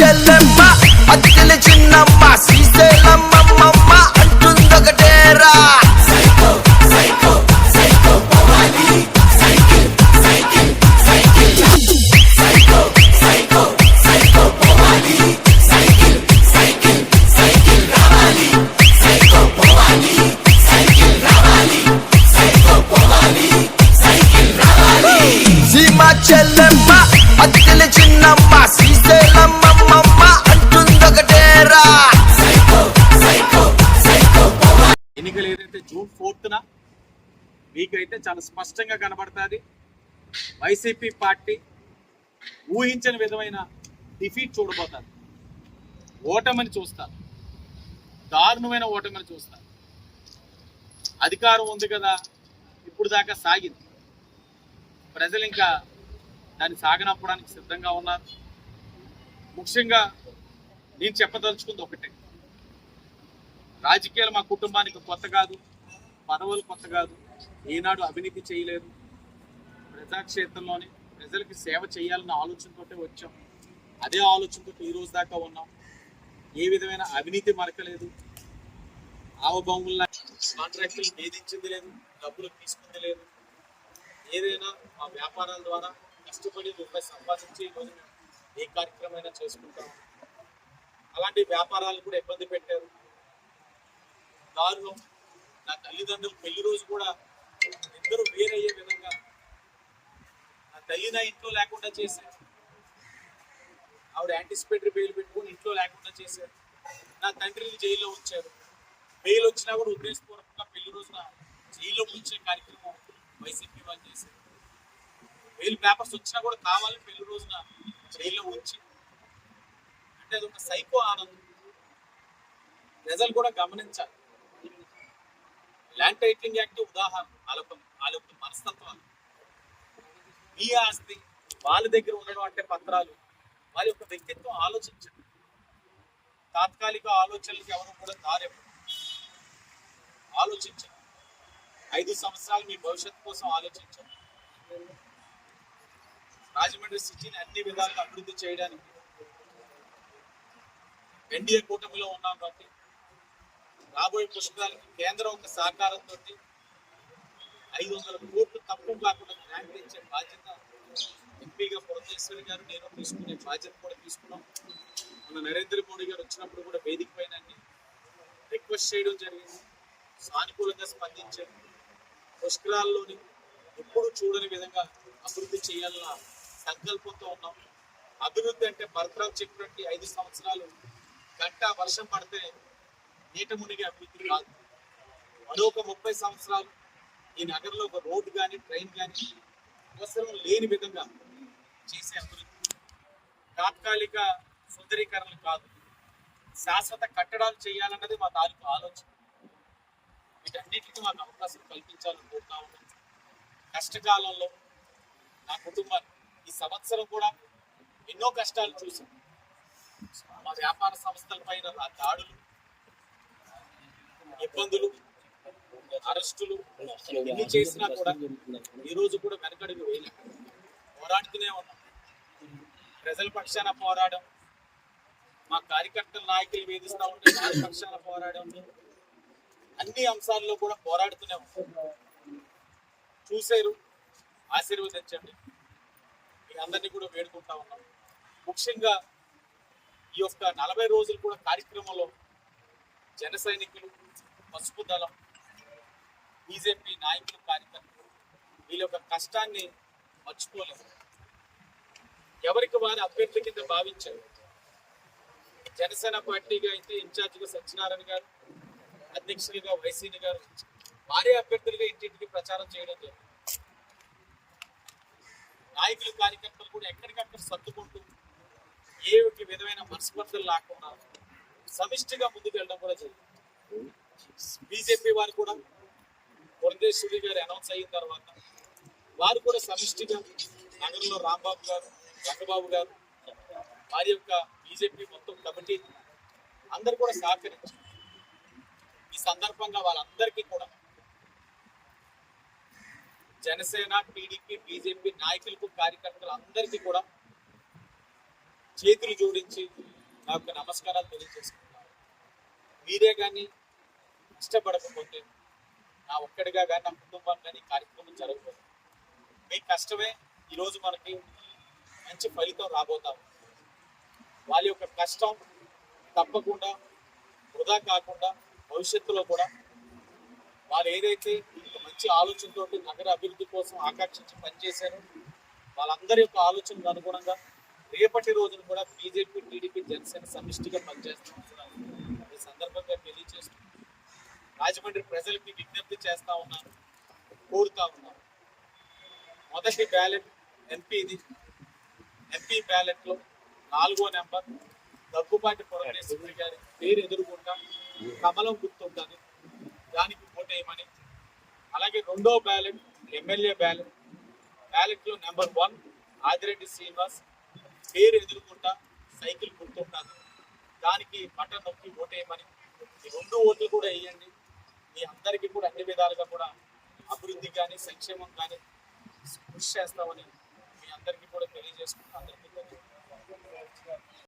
Cellem చాలా స్పష్టంగా కనబడుతుంది. వైసీపీ పార్టీ ఊహించని విధమైన డిఫీట్ చూడబోతారు ఓటమని చూస్తారు. దారుణమైన ఓటమని చూస్తారు. అధికారం ఉంది కదా ఇప్పుడు దాకా సాగింది. ప్రజలు ఇంకా దాన్ని సాగనప్పడానికి సిద్ధంగా ఉన్నారు. ముఖ్యంగా నేను చెప్పదలుచుకుంది ఒకటే. రాజకీయాలు మా కుటుంబానికి కొత్త కాదు. పదవులు కొత్త కాదు. ఏనాడు అవినీతి చేయలేదు. ప్రజాక్షేత్రంలోనే ప్రజలకి సేవ చేయాలన్న ఆలోచనతోటే వచ్చాం. అదే ఆలోచనతో ఈ రోజు దాకా ఉన్నాం. ఏ విధమైన అవినీతి మరకలేదు. ఆవభౌముల కాంట్రాక్టులు వేధించింది లేదు. డబ్బులు తీసుకుంది లేదు. ఏదైనా మా వ్యాపారాల ద్వారా కష్టపడి రూపాయి సంపాదించి ఈరోజు ఏ కార్యక్రమం చేసుకుంటాం. అలాంటి వ్యాపారాలు కూడా ఇబ్బంది పెట్టారు. దారుణం. నా తల్లిదండ్రులు పెళ్ళి రోజు కూడా ఇద్దరు వేరయ్యే విధంగా నా తల్లి నా ఇంట్లో లేకుండా చేశారు. ఆవిడ యాంటిసిపేటరీ బెయిల్ పెట్టుకొని ఇంట్లో లేకుండా చేశారు. నా తండ్రిని జైల్లో ఉంచారు. బెయిల్ వచ్చినా కూడా ఉద్దేశపూర్వకంగా పెళ్ళి రోజున జైల్లో ఉంచే కార్యక్రమం వైసీపీ వాళ్ళు చేశారు. బెయిల్ పేపర్స్ వచ్చినా కూడా కావాలని పెళ్ళి రోజున జైల్లో ఉంచి అంటే అది ఒక సైకో ఆనందం. ప్రజలు కూడా గమనించాలి. ల్యాండ్ టైటిలింగ్ యాక్ట్ ఉదాహరణ వాళ్ళొక వాళ్ళొక మనస్తత్వాలు. మీ ఆస్తి వాళ్ళ దగ్గర ఉండడం అంటే పత్రాలు వాళ్ళ యొక్క వ్యక్తిత్వం ఆలోచించండి. తాత్కాలిక ఆలోచనలకు ఎవరు కూడా దారెవరు ఆలోచించండి. ఐదు సంవత్సరాలు మీ భవిష్యత్తు కోసం ఆలోచించండి. రాజమండ్రి సిటీని అన్ని విధాలుగా అభివృద్ధి చేయడానికి ఎన్డీఏ కూటమిలో ఉన్నాం కాబట్టి రాబోయే పుష్కరాలకి కేంద్రం ఒక సహకారంతో ఐదు వందల కోట్లు తక్కువ కాకుండా గ్రాంట్ ఇచ్చే బాధ్యత ఎంపీగా పురంధేశ్వరి గారు నేను తీసుకునే బాధ్యత కూడా తీసుకున్నాం. మన నరేంద్ర మోడీ గారు వచ్చినప్పుడు కూడా వేదిక పైన రిక్వెస్ట్ చేయడం జరిగింది. సానుకూలంగా స్పందించారు పుష్కరాల్లోని ఎప్పుడు చూడని విధంగా అభివృద్ధి చేయాలన్న సంకల్పంతో ఉన్నాం. అభివృద్ధి అంటే భరతరావు చెప్పినట్టు ఐదు సంవత్సరాలు గంట వర్షం పడితే నీట మునిగి అభివృద్ధి కాదు. మరొక ముప్పై సంవత్సరాలు ఈ నగరంలో ఒక రోడ్డు కానీ ట్రైన్ కానీ అవసరం లేని విధంగా చేసే అభివృద్ధి. తాత్కాలిక సుందరీకరణలు కాదు. శాశ్వత కట్టడాలు చేయాలన్నది మా తాలూకు ఆలోచన. వీటన్నిటికీ మాకు అవకాశం కల్పించాలని కోరుతా ఉన్నాం. కష్టకాలంలో నా కుటుంబం ఈ సంవత్సరం కూడా ఎన్నో కష్టాలు చూసాం. మా వ్యాపార సంస్థల పైన నా దాడులు ఇబ్బందులు అరెస్టులు ఎన్ని చేసినా కూడా ఈ రోజు కూడా వెనకడుగు వేయలేదు పోరాడుతూనే ఉన్నాం. ప్రజల పక్షాన పోరాడం. మా కార్యకర్తల నాయకులు వేధిస్తూ ఉంటే వారి పక్షాన పోరాడం. అన్ని అంశాల్లో కూడా పోరాడుతూనే ఉన్నాం. చూశారు ఆశీర్వదించండి. మీ అందరినీ కూడా వేడుకుంటా ఉన్నాం. ముఖ్యంగా ఈ యొక్క నలభై రోజులు కూడా కార్యక్రమంలో జన సైనికులు పసుపు దళం బీజేపీ నాయకులు కార్యకర్తలు వీళ్ళ యొక్క కష్టాన్ని మర్చిపోలేదు ఎవరికి వారి అభ్యర్థి కింద భావించారు. జనసేన పార్టీగా అయితే ఇన్ఛార్జిగా సత్యనారాయణ గారు అధ్యక్షులుగా వైసీని గారు వారే అభ్యర్థులుగా ఇంటింటికి ప్రచారం చేయడం జరిగింది. నాయకులు కార్యకర్తలు కూడా ఎక్కడికక్కడ సర్దుకుంటూ ఏ ఒక విధమైన మనస్పర్ధలు లేకుండా సమిష్టిగా ముందుకు వెళ్ళడం కూడా జరిగింది. బీజేపీ వారు కూడా పురంధేశ్వరి గారు అనౌన్స్ అయిన తర్వాత వారు కూడా సమిష్టిగా నగరంలో రాంబాబు గారు రంగబాబు గారు వారి యొక్క బీజేపీ మొత్తం కమిటీ అందరు కూడా సహకరించారు ఈ సందర్భంగా వాళ్ళందరికీ కూడా జనసేన టీడీపీ బీజేపీ నాయకులకు కార్యకర్తలు అందరికీ కూడా చేతులు జోడించి నా నమస్కారాలు తెలియజేసుకుంటున్నాను. మీరే కానీ ఇష్టపడకపోతే నా ఒక్కడిగా కానీ నా కుటుంబం కానీ కార్యక్రమం జరగకూడదు. మీ కష్టమే ఈరోజు మనకి మంచి ఫలితం రాబోతాం వాళ్ళ యొక్క కష్టం తప్పకుండా వృధా కాకుండా భవిష్యత్తులో కూడా వాళ్ళు ఏదైతే ఒక మంచి ఆలోచనతో నగర అభివృద్ధి కోసం ఆకాంక్షించి పనిచేశారో వాళ్ళందరి యొక్క ఆలోచనకు అనుగుణంగా రేపటి రోజున కూడా బీజేపీ టీడీపీ జనసేన సమిష్టిగా పనిచేస్తున్నాం ఈ సందర్భంగా తెలియజేస్తూ రాజమండ్రి ప్రజలకి విజ్ఞప్తి చేస్తా ఉన్నాను కోరుతా ఉన్నాను మొదటి బ్యాలెట్ ఎంపీది ఎంపీ బ్యాలెట్లో నాలుగో నెంబర్ దగ్గుబాటి పురంధేశ్వరి గారి పేరు ఎదుర్కొంటా కమలం గుర్తుంటుంది దానికి ఓటేయమని అలాగే రెండో బ్యాలెట్ ఎమ్మెల్యే బ్యాలెట్ బ్యాలెట్లో నెంబర్ వన్ ఆదిరెడ్డి శ్రీనివాస్ పేరు ఎదుర్కొంటా సైకిల్ గుర్తుంటుంది దానికి బటన్ నొక్కి ఓటేయమని రెండు ఓట్లు కూడా వేయండి. మీ అందరికీ కూడా అన్ని విధాలుగా కూడా అభివృద్ధి కానీ సంక్షేమం కానీ కృషి చేస్తామని మీ అందరికీ కూడా తెలియజేసుకుంటూ అందరికీ